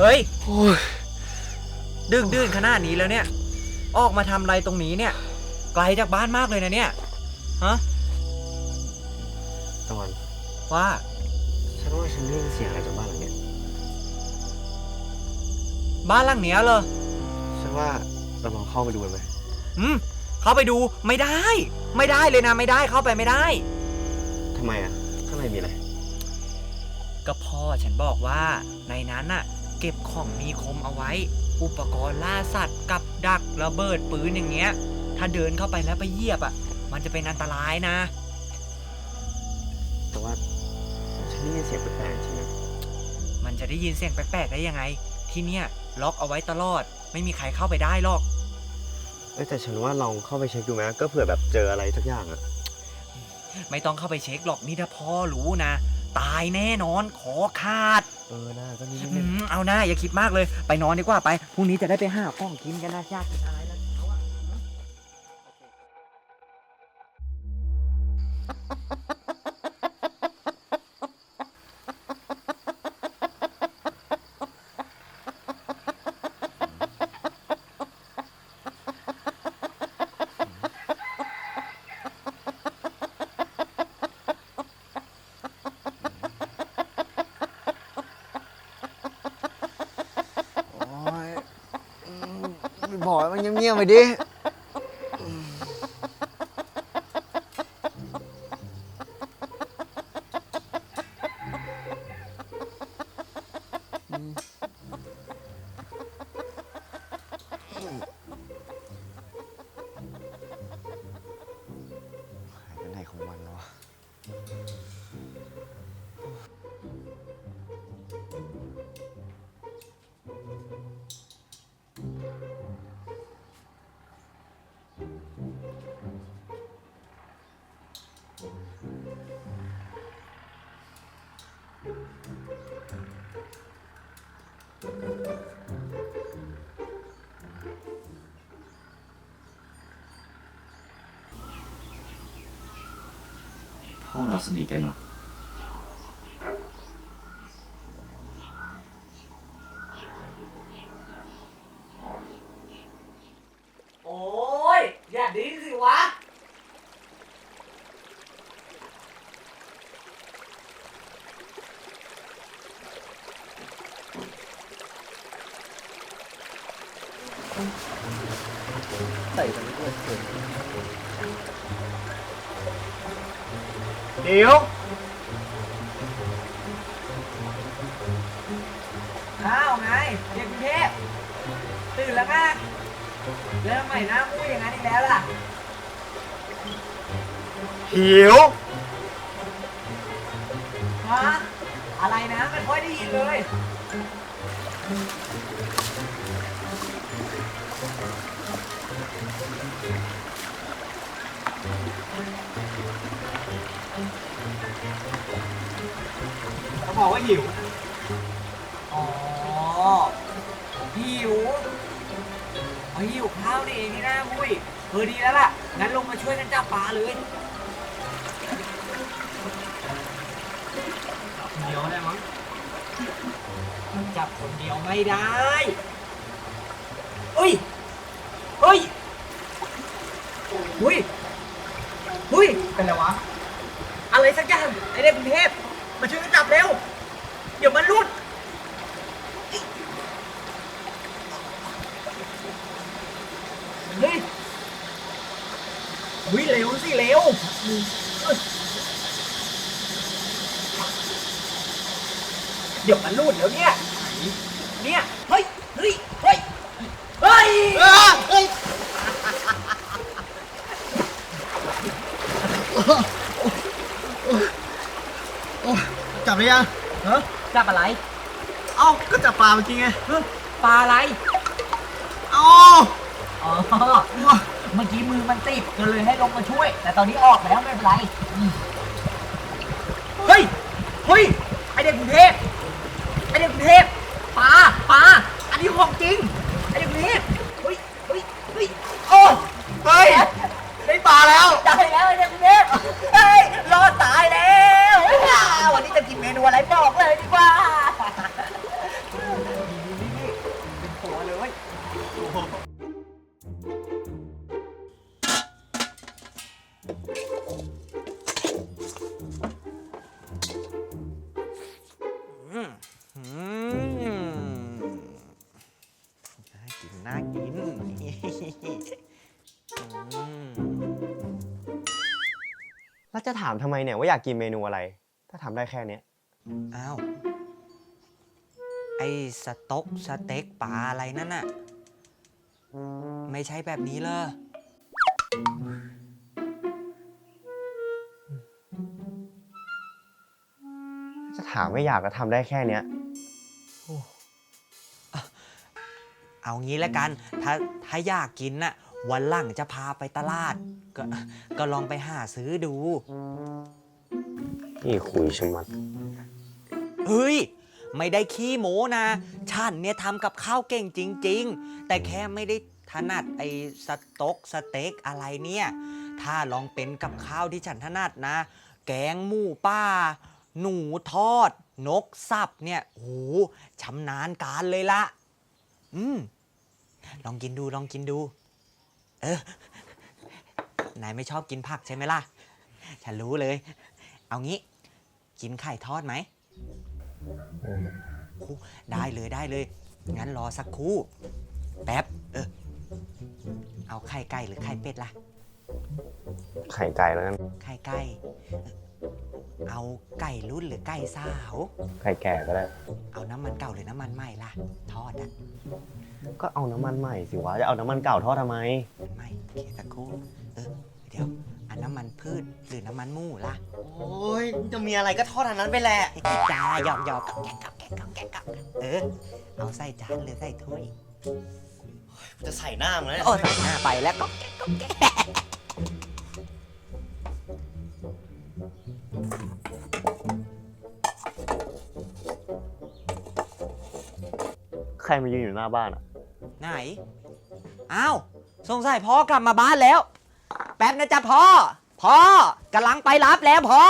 เฮ้ย โอ้ยดึกดื่นขนาดนี้แล้วเนี่ย ออกมาทำอะไรตรงนี้เนี่ย ไกลจากบ้านมากเลยนะเนี่ย ฮะตอนว่า ฉันว่าฉันได้ยินเสียงอะไรจากบ้านหลังเนี้ยบ้านหลังเนี้ยเหรอ ฉันว่าเราลองเข้าไปดูกันไหมอืม เข้าไปดูไม่ได้ ไม่ได้เลยนะไม่ได้เข้าไปไม่ได้ ทำไมอะ ข้างในมีอะไร ก็พ่อฉันบอกว่าในนั้นน่ะ เก็บของมีคมเอาไว้ อุปกรณ์ล่าสัตว์กับดักระเบิดปืนอย่างเงี้ย ถ้าเดินเข้าไปแล้วไปเหยียบอะ มันจะเป็นอันตรายนะ แต่ว่าฉันได้ยินเสียงแปลกๆจริงนะมันจะได้ยินเสียงแปลกๆได้ยังไง ที่เนี่ยล็อกเอาไว้ตลอด ไม่มีใครเข้าไปได้หรอก เอ้ยแต่ฉันว่าลองเข้าไปเช็คดูไหมก็เผื่อแบบเจออะไรสักอย่างอะไม่ต้องเข้าไปเช็คหรอกนี่ถ้าพ่อรู้นะ ตายแน่นอนขอขาด เออน่าก็นี่อืนี่มเอาหน้าอย่าคิดมากเลย ไปนอนดีกว่าไปพรุ่งนี้จะได้ไปหาของกินกันนะยากกินอะไร เงียบๆไปดิ พ่อเราสนิท เดี๋ยวอ้าวไงเด็กกรุงเทพตื่นแล้วไงแล้วทำไมหน้ามุ้ยอย่างนั้นอีกแล้วล่ะ หิวฮะอะไรนะไม่ค่อยได้ยินเลย เขาบอกว่าหิว อ๋อหิวอ๋อหิวข้าวนี่เองนี่นะมุ้ยเออดีแล้วล่ะ งั้นลงมาช่วยกันจับปลาเลยเดียวได้มั้ง จับคนเดียวไม่ได้เฮ้ยเฮ้ยเฮ้ยเฮ้ยเป็นไรวะ อะไรสักอย่างไอเด็กกรุงเทพมาช่วยกันจับเร็ว เดี๋ยวมันรุดเฮ้ยวิเร็วสิเร็วเดี๋ยวมันรูดแล้วเนี่ย เนี่ย เฮ้ย เฮ้ย เฮ้ย เฮ้ย จับหรือยังเฮ้ยจับอะไร เอ้าก็จับปลาเมื่อกี้ไงเฮ้ยปลาอะไร เอ้าอ๋อ เมื่อกี้มือมันติดก็เลยให้ลงมาช่วย แต่ตอนนี้ออกแล้วไม่เป็นไรอืมเฮ้ย เฮ้ย ไอเด็กกรุงเทพ ไอเด็กกรุงเทพปลาปลาอันนี้ของจริง ไอเด็กกรุงเทพเฮ้ย เฮ้ย เฮ้ย โอ้เฮ้ยได้ปลาแล้วตายแล้วไอเด็กกรุงเทพเฮ้ย รอดตายแล้ว ดีวันนี้จะกินเมนูอะไรบอกเลยดีกว่านี่นี่เป็นหัวเลยน่ากินน่ากินแล้จะถามทำไมเนี่ยว่าอยากกินเมนูอะไร ทำได้แค่เนี้ยอ้าว ไอสต๊อกสเต็กปลาอะไรนั่นน่ะ ไม่ใช่แบบนี้เลยจะถามไม่อยากก็ทำได้แค่เนี้ยเอางี้แล้วกัน ถ้าถ้าอยากกินน่ะ วันหลังจะพาไปตลาด ก็ก็ลองไปหาซื้อดู นี่คุยชะมัด เฮ้ย ไม่ได้ขี้โม้นะ ฉันเนี่ยทำกับข้าวเก่งจริง ๆ แต่แค่ไม่ได้ถนัดไอ้สต๊อกสเต็กอะไรเนี่ย ถ้าลองเป็นกับข้าวที่ฉันถนัดนะ แกงหมูป้า หนูทอด นกสับเนี่ยโหชำนาญการเลยละ อืม ลองกินดูลองกินดู เออนายไม่ชอบกินผักใช่ไหมล่ะ ฉันรู้เลย เอางี้ กินไข่ทอดไหมครู่ได้เลยได้เลย งั้นรอสักครู่ แป๊บ เออ เอาไข่ไก่หรือไข่เป็ดล่ะ ไข่ไก่แล้วกัน ไข่ไก่ เออเอาไก่รุ่นหรือไก่สาว ไข่แก่ก็ได้ เอาน้ำมันเก่าหรือน้ำมันใหม่ล่ะ ทอดอะก็เอาน้ำมันใหม่สิวะ จะเอาน้ำมันเก่าทอดทำไมมันใหม่โอเคสักครู่ เออ เดี๋ยวอั นน้ำมันพืชหรือน้ำมันหมูล่ะโอ้ยจะมีอะไรก็ทอดอันนั้นไปแหละ จ้าหยอกหยอกกับแกะกับแกะกับแกะกับเออ เอาใส่จานหรือใส่ถ้วยจะใส่หน้ามึงแล้วโอ้ใส่หน้าไปแล้วก็แกะก็แกะใครมายืนอยู่หน้าบ้านอะ ไหน อ้าว สงสัยพ่อกลับมาบ้านแล้ว แป๊บนะจ๊ะพ่อ พ่อกำลังไปรับแล้วพ่อ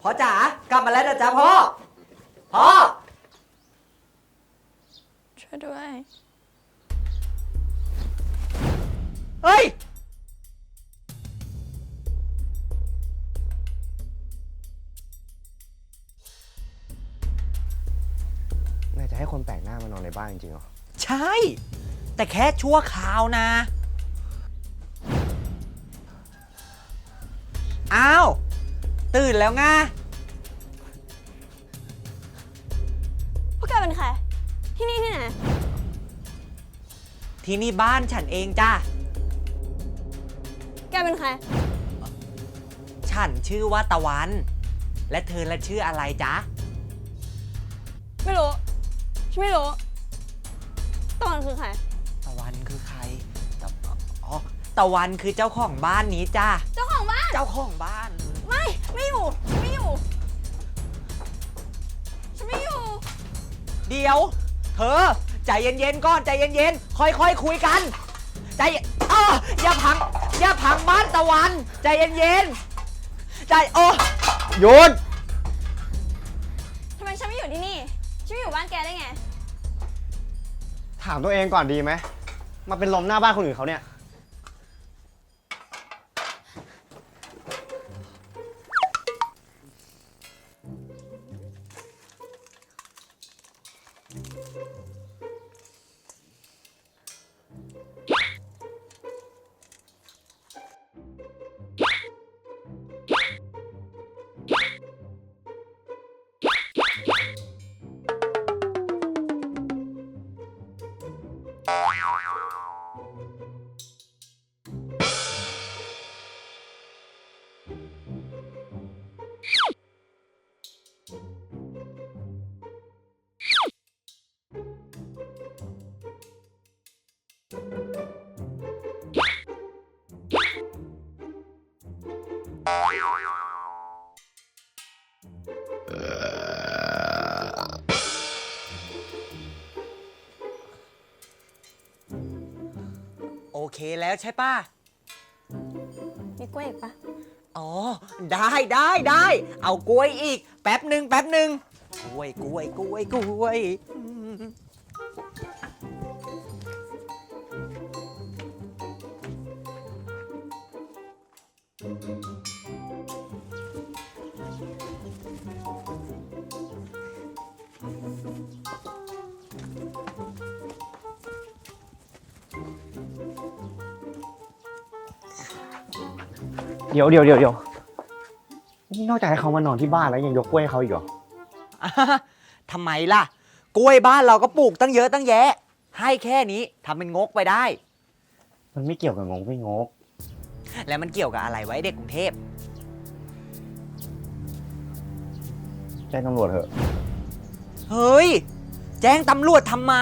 พ่อจ๋ากลับมาแล้วนะจ๊ะพ่อ พ่อ ช่วยด้วย เฮ้ย นายจะให้คนแปลกหน้ามานอนในบ้านจริงๆเหรอ ใช่ แต่แค่ชั่วคราวนะ อ้าว ตื่นแล้วไงพวกแกเป็นใคร ที่นี่ที่ไหน ที่นี่บ้านฉันเองจ้าแกเป็นใคร ฉันชื่อว่าตะวัน และเธอละชื่ออะไรจ๊ะ ไม่รู้ ฉันไม่รู้ตอนคือใคร ตะวันคือใครตะอ๋อตะวันคือเจ้าของบ้านนี้จ้า เจ้าของบ้านเจ้าของบ้าน ไม่ไม่อยู่ฉันไม่อยู่ ฉันไม่อยู่ เดี๋ยว เธอ ใจเย็นๆก่อนใจเย็นๆค่อยๆคุยกัน ใจเย็นอ้ออย่าพัง อย่าพังบ้านตะวัน ใจเย็นๆใจโอ้หยุดทำไมฉันไม่อยู่ที่นี่ ฉันไม่อยู่บ้านแกได้ไง ถามตัวเองก่อนดีไหมมาเป็นลมหน้าบ้านคนอื่นเขาเนี่ย โแล้วใช่ป่ะ มีกล้วยอีกปะอ๋อ ได้ได้ได้ เอากล้วยอีก แป๊บหนึ่งแป๊บหนึ่งกล้วยกล้วยกล้วยกล้วย เดี๋ยวเดี๋ยวเดี๋ยวเดี๋ยวนี่นอกจากให้เขามานอนที่บ้านแล้วยังยกกล้วยให้เขาอีกเหรอ อะทำไมล่ะ กล้วยบ้านเราก็ปลูกตั้งเยอะตั้งแยะ ให้แค่นี้ทำเป็นงกไปได้ มันไม่เกี่ยวกับงงไม่งก แล้วมันเกี่ยวกับอะไรไว้เด็กกรุงเทพ แจ้งตำรวจเถอะ เฮ้ย แจ้งตำรวจทำไม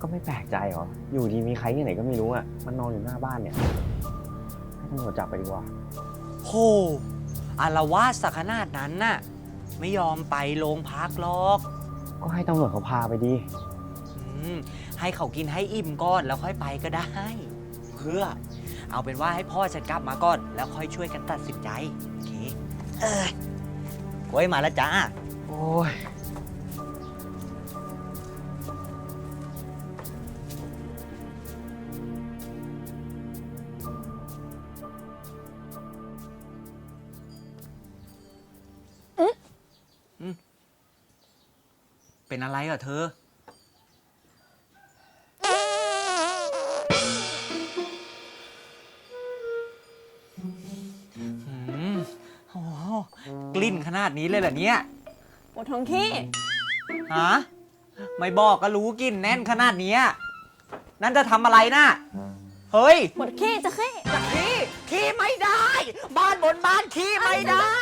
ก็ไม่แปลกใจเหรอ อยู่ดีมีใครที่ไหนก็ไม่รู้อะ มันนอนอยู่หน้าบ้านเนี่ย ให้ตำรวจจับไปดีกว่า โหอารวาสสักขนาดนั้นน่ะ ไม่ยอมไปโรงพักหรอก ก็ให้ตำรวจเขาพาไปดี อืมให้เขากินให้อิ่มก่อนแล้วค่อยไปก็ได้ เพื่อ เอาเป็นว่าให้พ่อฉันกลับมาก่อน แล้วค่อยช่วยกันตัดสินใจ โอเค เออกล้วยมาแล้วจ้า โอ้ย อะไรเหรอเธอ หืมโอ้โหกลิ่นขนาดนี้เลยเหรอเนี่ย ปวดท้องขี้ ฮะ ไม่บอกก็รู้กลิ่นแน่นขนาดเนี้ยนั่นจะทำอะไรน่ะ เฮ้ย ปวดขี้จะขี้จะขี้ ขี้ไม่ได้ บ้านบนบ้านขี้ไม่ได้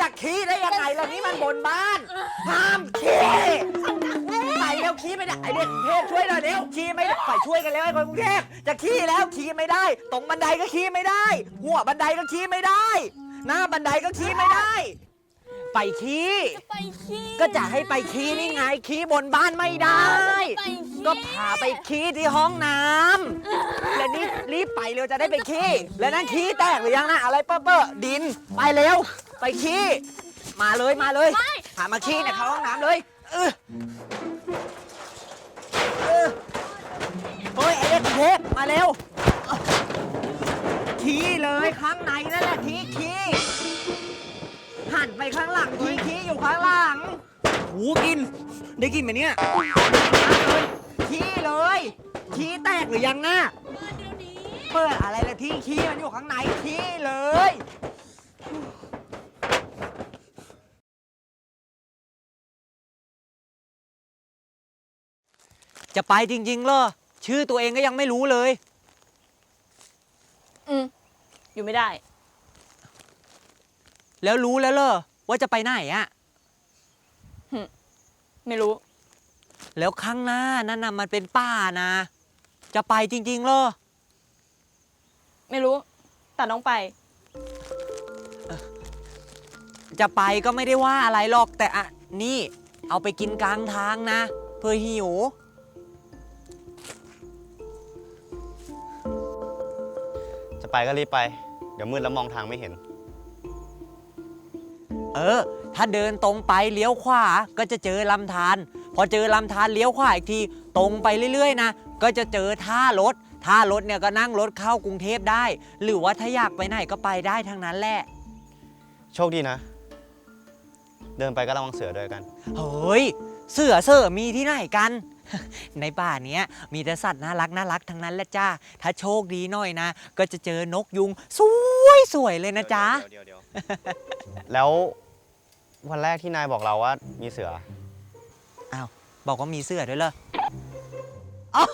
จะขี้ได้ยังไงล่ะนี่มันบนบ้าน ห้ามขี้ไปเร็วขี้ไม่ได้ไอเด็กกรุงเทพช่วยหน่อยเร็วขี้ไม่ได้ไปช่วยกันแล้วไอ้คนกรุงเทพจะขี้แล้วขี้ไม่ได้ ตรงบันไดก็ขี้ไม่ได้ หัวบันไดก็ขี้ไม่ได้ หน้าบันไดก็ขี้ไม่ได้ ไปขี้ ไปขี้ก็จะให้ไปขี้นี่ไงขี้บนบ้านไม่ได้ ไปขี้ก็พาไปขี้ที่ห้องน้ำและนี่รีบไปเร็วจะได้ไปขี้ และนั่นขี้แตกหรือยังนะอะไรเปื้อๆดินไปเร็ว ไปขี้ มาเลยมาเลยหามาขี้เนี่ยเข้าห้องน้ำเลยเออเออเฮ้ยไอเด็กกรุงเทพมาเร็วขี้เลยข้างในนั่นแหละขี้ขี้ หันไปข้างหลังขี้ขี้อยู่ข้างหลังหูกิน ได้กินไหมเนี่ยมาเลยขี้เลยขี้แตกหรือยังนะเปิดอะไรละที่ขี้มันอยู่ข้างในขี้เลยจะไปจริงๆเหรอ ชื่อตัวเองก็ยังไม่รู้เลย อืม อยู่ไม่ได้ แล้วรู้แล้วเหรอว่าจะไปไหนอะไม่รู้ แล้วข้างหน้านั่นน่ะมันเป็นป่านะ จะไปจริงๆเหรอไม่รู้ แต่ต้องไป จะไปก็ไม่ได้ว่าอะไรหรอกแต่อะนี่เอาไปกินกลางทางนะ เพื่อหิว จะไปก็รีบไป เดี๋ยวมืดแล้วมองทางไม่เห็น เออ ถ้าเดินตรงไปเลี้ยวขวาก็จะเจอลำธารพอเจอลำธารเลี้ยวขวาอีกทีตรงไปเรื่อยๆนะก็จะเจอท่ารถท่ารถเนี่ยก็นั่งรถเข้ากรุงเทพได้ หรือว่าถ้าอยากไปไหนก็ไปได้ทั้งนั้นแหละ โชคดีนะ เดินไปก็ระวังเสือด้วยกัน เฮ้ย เสือเสือมีที่ไหนกัน ในป่าเนี้ยมีแต่สัตว์น่ารักน่ารักทั้งนั้นแหละจ้า ถ้าโชคดีหน่อยนะ ก็จะเจอนกยุง สวยสวยๆเลยนะจ๊ะเดี๋ยวเดี๋ยวแล้ว วันแรกที่นายบอกเราว่ามีเสือ อ้าว บอกว่ามีเสือด้วยเหรออ๋อ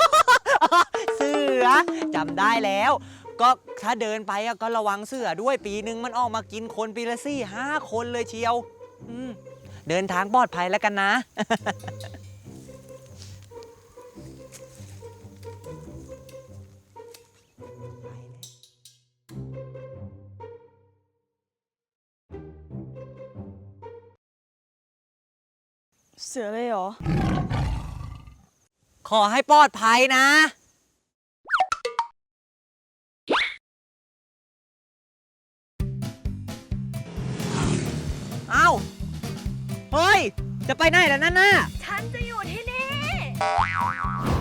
เสือจำได้แล้ว ก็ถ้าเดินไปอะก็ระวังเสือด้วยปีหนึ่งมันออกมากินคนปีละสี่ห้าคนเลยเชียว อืม เดินทางปลอดภัยแล้วกันนะ สือเลยเหรอ ขอให้ปลอดภัยนะ เอ้า เฮ้ย จะไปไหนแล้วนั่นน่ะ ฉันจะอยู่ที่นี่